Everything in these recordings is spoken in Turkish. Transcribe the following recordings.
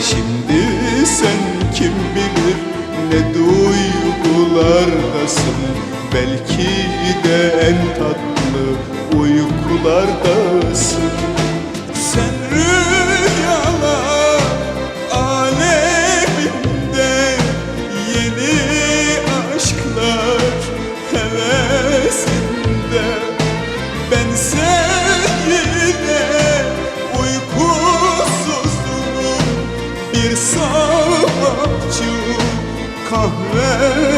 Şimdi sen kim bilir ne duygulardasın Belki de en tatlı uykulardasın Sen rüyalar kahvesinde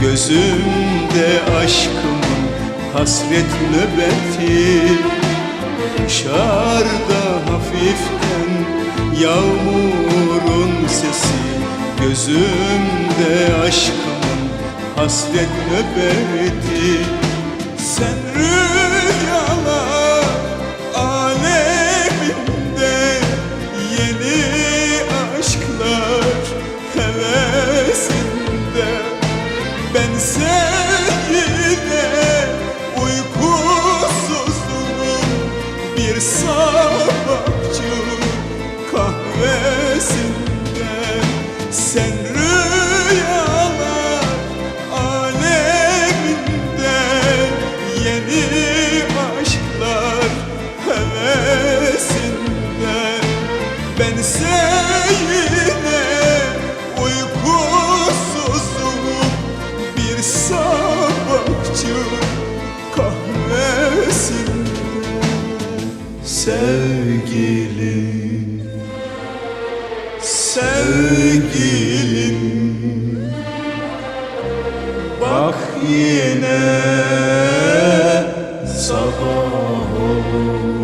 Gözümde aşkımın hasret nöbeti. Dışarıda hafiften yağmurun sesi. Gözümde aşkımın hasret nöbeti. Sen rüyalar aleminde Yeni Sen rüyalar aleminde Yeni aşklar hevesinde. Ben seninle uykusuzdum Bir sabahçı kahvesinde. Sevgilim Sevgilim yine sabah olur